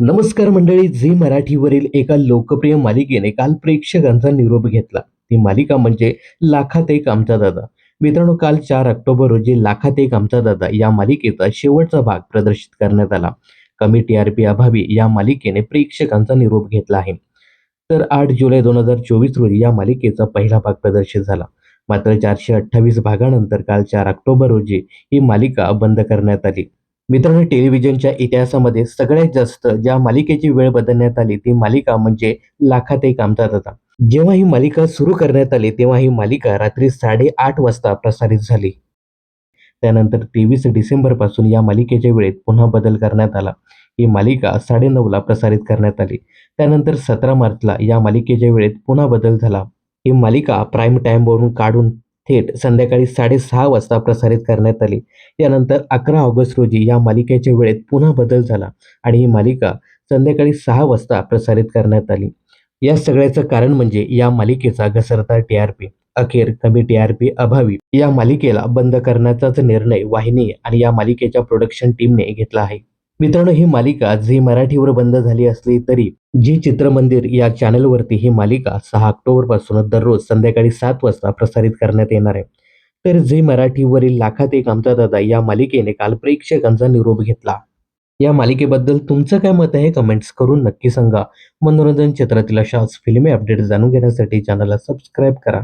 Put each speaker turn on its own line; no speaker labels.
नमस्कार मंडळी झी मराठीवरील एका लोकप्रिय मालिकेने काल प्रेक्षकांचा निरोप घेतला. ती मालिका म्हणजे लाखात एक आमचा दादा. मित्रांनो काल चार ऑक्टोबर रोजी लाखात एक आमचा दादा या मालिकेचा शेवटचा भाग प्रदर्शित करण्यात आला. कमी टी आर पी अभावी या मालिकेने प्रेक्षकांचा निरोप घेतला आहे. तर आठ जुलै दोन हजार चोवीस रोजी या मालिकेचा पहिला भाग प्रदर्शित झाला. मात्र चारशे अठ्ठावीस भागानंतर काल चार ऑक्टोबर रोजी ही मालिका बंद करण्यात आली. मित्रांनो टेलिव्हिजनच्या इतिहासामध्ये सगळ्यात जास्त ज्या मालिकेची वेळ बदलण्यात आली ती मालिका म्हणजे लाखात एक आमचा दादा जेव्हा ही मालिका सुरू करण्यात आली तेव्हा ही मालिका रात्री साडेआठ वाजता प्रसारित झाली. त्यानंतर तेवीस डिसेंबरपासून या मालिकेच्या वेळेत पुन्हा बदल करण्यात आला. ही मालिका साडेनऊला प्रसारित करण्यात आली. त्यानंतर सतरा मार्चला या मालिकेच्या वेळेत पुन्हा बदल झाला. ही मालिका प्राईम टाईमवरून काढून थेट संध्याकाळी साडेसहा वाजता प्रसारित करण्यात आली. यानंतर अकरा ऑगस्ट रोजी या मालिकेच्या वेळेत पुन्हा बदल झाला आणि ही मालिका संध्याकाळी सहा वाजता प्रसारित करण्यात आली. या सगळ्याचं कारण म्हणजे या मालिकेचा घसरता टी आर पी. अखेर कमी टी आर पी अभावी. या मालिकेला बंद करण्याचाच निर्णय वाहिनी आणि या मालिकेच्या प्रोडक्शन टीमने घेतला आहे. मित्रांनो ही मालिका झी मराठीवर बंद झाली असली तरी जी चित्रमंदिर या चॅनलवरती ही मालिका सहा ऑक्टोबरपासून दररोज संध्याकाळी सात वाजता प्रसारित करण्यात येणार आहे. तर झी मराठीवरील लाखात एक आमचा दादा या मालिकेने काल प्रेक्षकांचा निरोप घेतला. या मालिकेबद्दल तुमचं काय मत आहे? कमेंट्स करून नक्की सांगा. मनोरंजन क्षेत्रातील अशाच फिल्मी अपडेट जाणून घेण्यासाठी चॅनलला सबस्क्राईब करा.